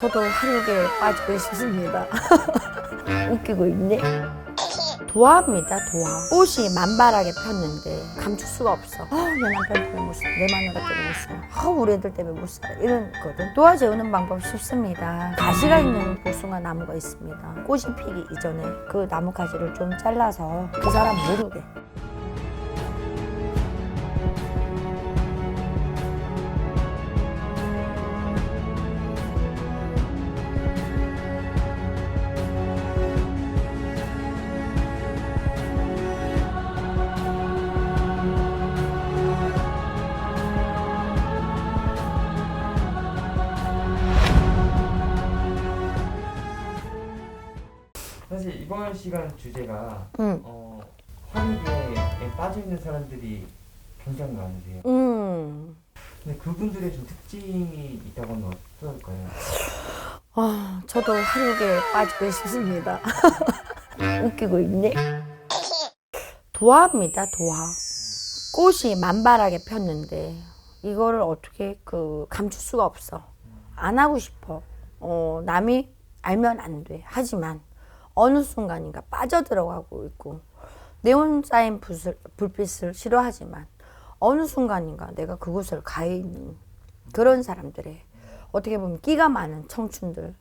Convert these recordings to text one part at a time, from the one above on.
저도 한국에 빠지고 싶습니다. 웃기고 있네. 도화입니다, 도화. 꽃이 만발하게 폈는데 감출 수가 없어. 아, 내 남편 때문에 못 살아. 내 마누라 때문에 못 살아. 아, 우리 애들 때문에 못 살아. 이런 거든. 도화 재우는 방법 쉽습니다. 가시가 있는 복숭아 나무가 있습니다. 꽃이 피기 이전에 그 나무 가지를 좀 잘라서 그 사람 모르게 사실 이번 시간 주제가 응. 어, 환기에 빠져 있는 사람들이 굉장히 많으세요. 음. 근데 그분들의 좀 특징이 있다고 하면 어떨까요? 아, 저도 한국에 빠지고 싶습니다. 웃기고 있네. 도화입니다, 도화. 꽃이 만발하게 폈는데 이거를 어떻게 그 감출 수가 없어. 안 하고 싶어. 어, 남이 알면 안 돼. 하지만 어느 순간인가 빠져들어가고 있고 네온 쌓인 불을, 불빛을 싫어하지만 어느 순간인가 내가 그곳을 가 있는 그런 사람들의 어떻게 보면 끼가 많은 청춘들,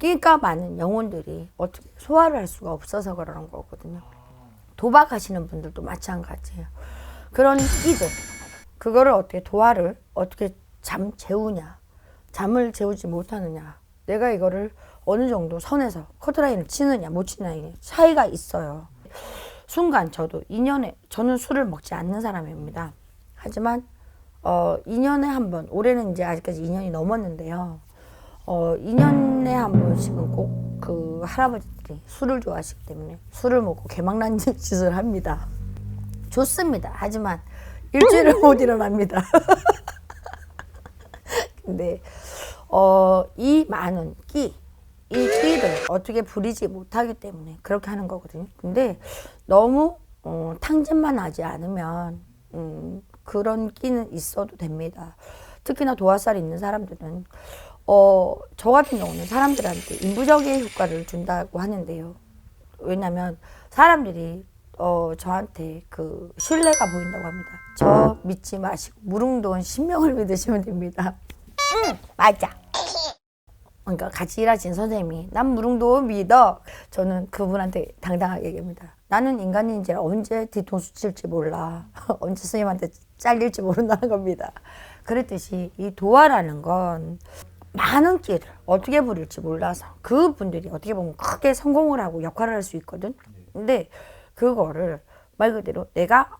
끼가 많은 영혼들이 어떻게 소화를 할 수가 없어서 그러는 거거든요. 도박하시는 분들도 마찬가지예요. 그런 끼들, 그거를 어떻게 도화를 어떻게 잠 재우냐, 잠을 재우지 못하느냐, 내가 이거를 어느 정도 선에서 커트라인을 치느냐, 못 치느냐, 차이가 있어요. 순간 저도 2년에, 저는 술을 먹지 않는 사람입니다. 하지만 어, 2년에 한 번, 올해는 이제 아직까지 2년이 넘었는데요. 어, 2년에 한 번씩은 꼭 그 할아버지들이 술을 좋아하시기 때문에 술을 먹고 개망난 짓을 합니다. 좋습니다. 하지만 일주일을 못 일어납니다. 근데 어, 이 많은 끼, 이 끼를 어떻게 부리지 못하기 때문에 그렇게 하는 거거든요. 근데 너무 어, 탕진만 하지 않으면 음, 그런 끼는 있어도 됩니다. 특히나 도화살이 있는 사람들은 어, 저 같은 경우는 사람들한테 인부적인 효과를 준다고 하는데요. 왜냐면 사람들이 어, 저한테 그 신뢰가 보인다고 합니다. 저 믿지 마시고 무릉도원 신명을 믿으시면 됩니다. 응, 맞아. 그러니까 같이 일하신 선생님이 난 무릉도 믿어. 저는 그분한테 당당하게 얘기합니다. 나는 인간인지 언제 뒤통수 칠지 몰라. 언제 선생님한테 잘릴지 모른다는 겁니다. 그랬듯이 이 도화라는 건 많은 끼를 어떻게 부릴지 몰라서 그분들이 어떻게 보면 크게 성공을 하고 역할을 할 수 있거든. 근데 그거를 말 그대로 내가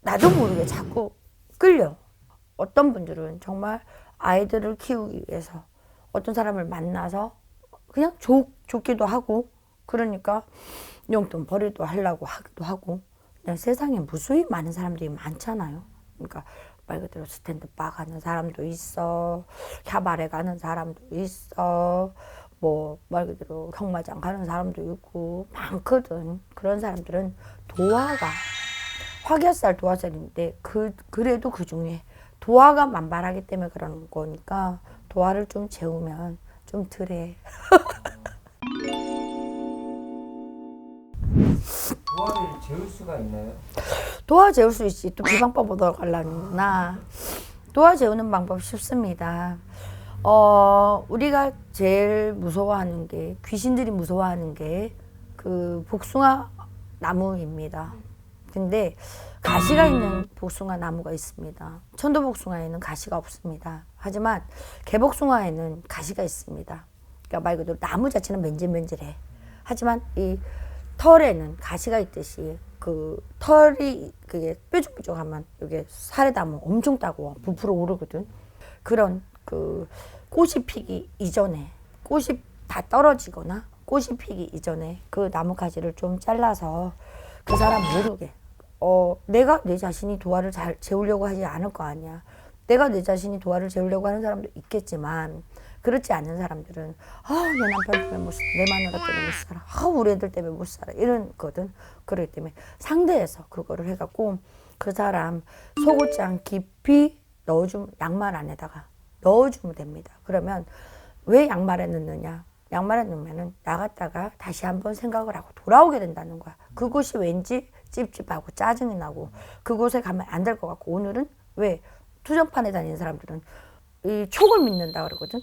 나도 모르게 자꾸 끌려. 어떤 분들은 정말 아이들을 키우기 위해서 어떤 사람을 만나서 그냥 좋, 좋기도 하고 그러니까 용돈 벌이도 하려고 하기도 하고 그냥 세상에 무수히 많은 사람들이 많잖아요. 그러니까 말 그대로 스탠드바 가는 사람도 있어, 캬바레 가는 사람도 있어, 뭐 말 그대로 경마장 가는 사람도 있고 많거든. 그런 사람들은 도화가 화개살 도화살인데 그 그래도 그 중에 도화가 만발하기 때문에 그러는 거니까 도화를 좀 재우면 좀 덜해. 도화를 재울 수가 있나요? 도화 재울 수 있지. 또 비방법으로 가려나. 도화 재우는 방법 쉽습니다. 어, 우리가 제일 무서워하는 게, 귀신들이 무서워하는 게, 그, 복숭아 나무입니다. 근데, 가시가 있는 복숭아 나무가 있습니다. 천도 복숭아에는 가시가 없습니다. 하지만, 개복숭아에는 가시가 있습니다. 그러니까 말 그대로 나무 자체는 맨질맨질해. 하지만, 이 털에는 가시가 있듯이 그 털이 그게 뾰족뾰족하면 이게 살에 닿으면 엄청 따고 부풀어 오르거든. 그런 그 꽃이 피기 이전에 꽃이 다 떨어지거나 꽃이 피기 이전에 그 나무 가지를 좀 잘라서 그 사람 모르게 어 내가 내 자신이 도화를 잘 재우려고 하지 않을 거 아니야. 내가 내 자신이 도화를 재우려고 하는 사람도 있겠지만 그렇지 않은 사람들은 아내 남편 때문에 못 살아 내 마누라 때문에 못 살아 아 우리 애들 때문에 못 살아 이런 거든 그렇기 때문에 상대에서 그거를 해갖고 그 사람 속옷장 깊이 넣어주면 양말 안에다가 넣어주면 됩니다 그러면 왜 양말에 넣느냐? 양말에 넣으면은 나갔다가 다시 한번 생각을 하고 돌아오게 된다는 거야. 그곳이 왠지 찝찝하고 짜증이 나고 그곳에 가면 안 될 것 같고 오늘은 왜 투정판에 다니는 사람들은 이 촉을 믿는다 그러거든.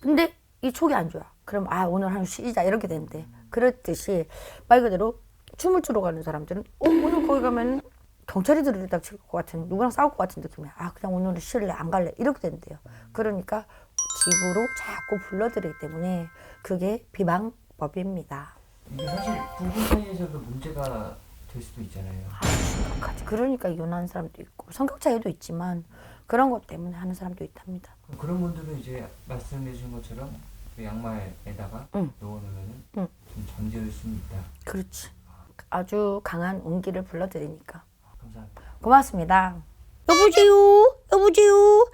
근데 이 촉이 안 좋아. 그럼 아 오늘 한 쉬자 이렇게 되는데 그렇듯이 말 그대로 춤을 추러 가는 사람들은 어, 오늘 거기 가면 경찰이 들이닥 칠것 같은 누구랑 싸울 것 같은 느낌이야. 아 그냥 오늘은 쉴래 안 갈래 이렇게 된대요. 그러니까 집으로 자꾸 불러들이기 때문에 그게 비방법입니다. 이게 사실 부부 사이에서도 문제가 될 수도 있잖아요. 아, 심각하지. 그러니까 이혼하는 사람도 있고 성격 차이도 있지만 그런 것 때문에 하는 사람도 있답니다. 그런 분들은 이제 말씀해 주신 것처럼 그 양말에다가 응. 넣어놓으면 응. 좀 잠재울 수는 있다. 그렇지. 아주 강한 온기를 불러들이니까. 아, 감사합니다. 고맙습니다. 여보세요? 여보세요?